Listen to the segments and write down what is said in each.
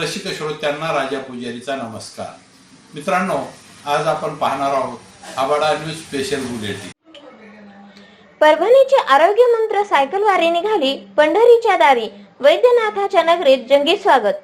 रसिक श्रोत्यांना राजा पुजारीचा नमस्कार. मित्रांनो आज आपण पाहणार आहोत आबाडा न्यूज स्पेशल बुलेटिन. परभणीचे आरोग्य मंत्र सायकल वारी निघाली पंढरीच्या दारी वैद्यनाथाच्या नगरीत जंगी स्वागत.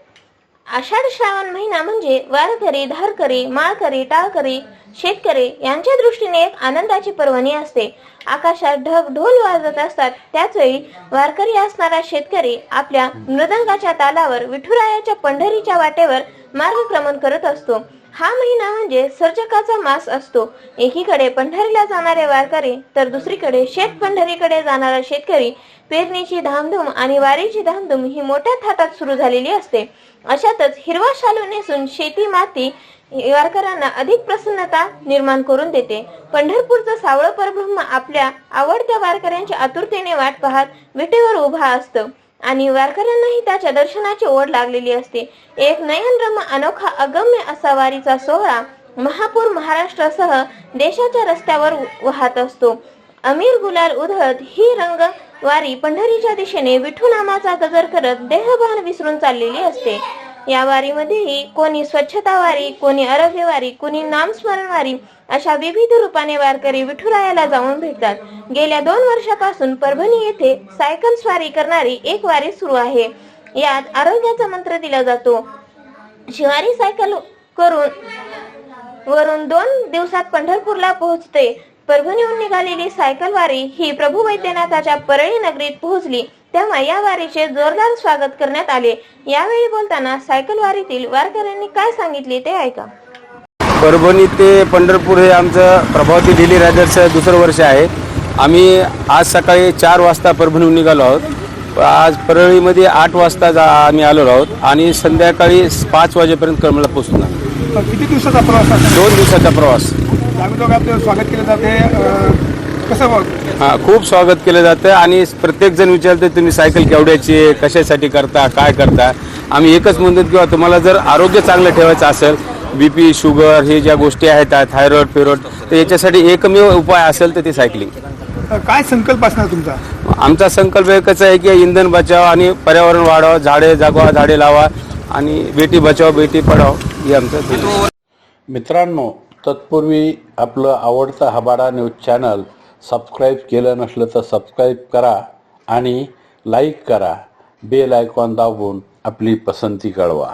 आषाढ श्रावण महिना म्हणजे वारकरी धारकरी माळकरी टाळकरी शेतकरी यांच्या दृष्टीने एक आनंदाची पर्वणी असते. आकाशात ढग ढोल वाजत असतात. त्याच वेळी वारकरी असणारा शेतकरी आपल्या मृदंगाच्या तालावर विठुरायाच्या पंढरीच्या वाटेवर मार्गक्रमण करत असतो. हा महिना म्हणजे सर्जकाचा मास असतो. एकीकडे पंढरीला जाणारे वारकरी तर दुसरीकडे शेत पंढरीकडे जाणारा शेतकरी. पेरणीची धामधूम आणि वारीची धामधूम ही मोठ्या थाटात सुरू झालेली असते. अशातच हिरवा शालू नेसून शेती माती वारकऱ्यांना अधिक प्रसन्नता निर्माण करून देते. पंढरपूरचं सावळ परब्रह्म आपल्या आवडत्या वारकऱ्यांच्या आतुरतेने वाट पाहत विटेवर उभा असतं. आणि वारकऱ्यांनाही त्याच्या दर्शनाची ओढ लागलेली असते. एक नयनरम्य अनोखा अगम्य असा वारीचा सोहळा महापूर महाराष्ट्रासह देशाच्या रस्त्यावर वाहत असतो. अमीर गुलाल उधळत ही रंग वारी पंढरीच्या दिशेने विठू नामाचा गजर करत देहभान विसरून चाललेली असते. या वारीमध्येही कोणी स्वच्छता वारी कोणी आरोग्य वारी कोणी नामस्मरण वारी अशा विविध रूपाने वारकरी विठुरायाला जाऊन भेटतात. गेल्या दोन वर्षापासून परभणी येथे सायकल स्वारी करणारी एक वारी सुरू आहे. यात आरोग्याचा मंत्र दिला जातो. शिवारी सायकल करून वरून दोन दिवसात पंढरपूरला पोहोचते. परभणीहून निघालेली सायकल वारी ही प्रभू वैद्यनाथाच्या परळी नगरीत पोहोचली. तेव्हा या वारीचे जोरदार स्वागत करण्यात आले. यावेळी बोलताना सायकल वारीतील वारकऱ्यांनी काय सांगितले ते ऐका. परभणी ते पंढरपूर हे आमचं प्रभावती डेली रायडरचं दुसरं वर्ष आहे. आम्ही आज सकाळी चार वाजता परभणीहून निघालो आहोत. आज परळीमध्ये आठ वाजता जा आम्ही आलो आहोत आणि संध्याकाळी पाच वाजेपर्यंत कळमला आम्ही. किती दिवसाचा प्रवास असेल? दोन दिवसाचा प्रवास. आम्ही स्वागत केलं जाते. अं, कसं हां खूप स्वागत केलं जातं आणि प्रत्येकजण विचारते तुम्ही सायकल केवढ्याची आहे? कशासाठी करता? काय करता? आम्ही एकच म्हणतो किंवा तुम्हाला जर आरोग्य चांगलं ठेवायचं असेल बी पी शुगर हे ज्या गोष्टी आहेत थायरॉइड पिरोड तर याच्यासाठी एकमेव उपाय असेल तर ते सायकलिंग. काय संकल्प असणार तुमचा? आमचा संकल्प एकच आहे की इंधन बचाव आणि पर्यावरण वाढवा झाडे जागवा झाडे लावा आणि बेटी बचाव बेटी पढाव हे आमचं. मित्रांनो तत्पूर्वी आपलं आवडतं हबाडा न्यूज चॅनल सबस्क्राईब केलं नसलं तर सबस्क्राईब करा आणि लाईक करा. बेल आयकॉन दाबून आपली पसंती कळवा.